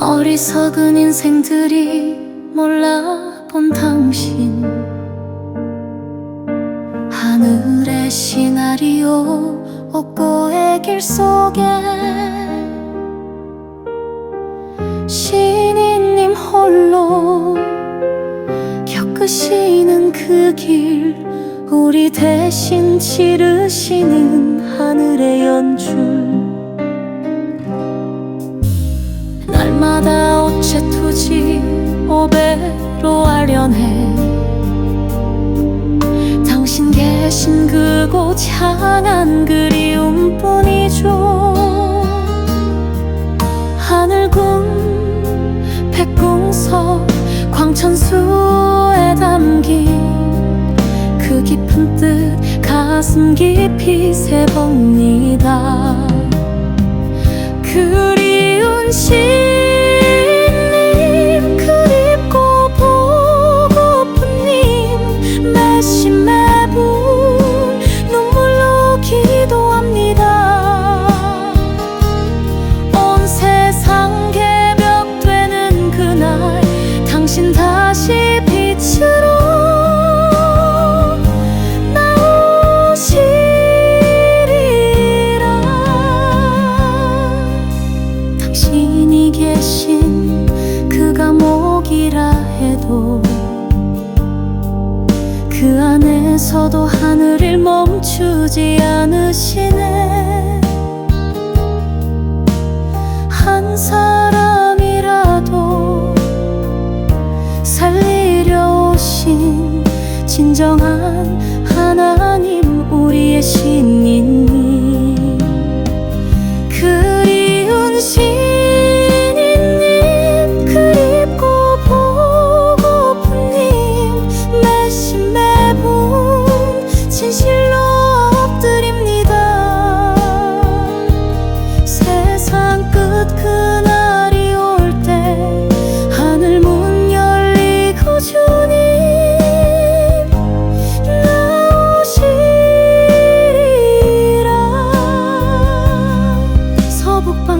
어리석은 인생들이 몰라본 당신. 하늘의 시나리오 없고의 길 속에 신인님 홀로 겪으시는 그 길 우리 대신 치르시는 하늘의 연출 날마다 어체투지 오배로 아련해 당신 계신 그곳 향한 그리움뿐이죠. 하늘궁 백궁석 광천수에 담긴 그 깊은 뜻 가슴 깊이 새봅니다. 그리운 신 당신 다시 빛으로 나오시리라. 당신이 계신 그 감옥이라 해도 그 안에서도 하늘을 멈추지 않으시네 진정한 하나님 우리의 신인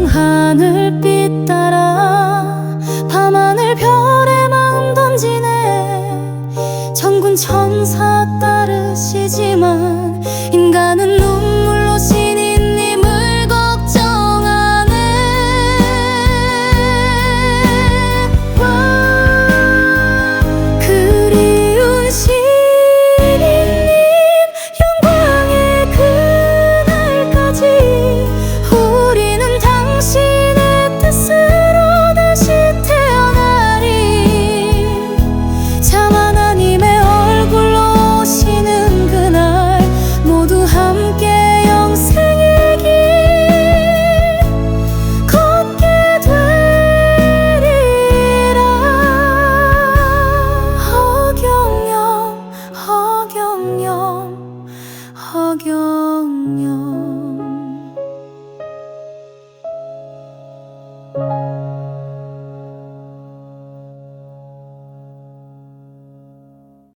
하늘빛 따라 밤하늘 별에 마음 던지네. 천군 천사 따르시지만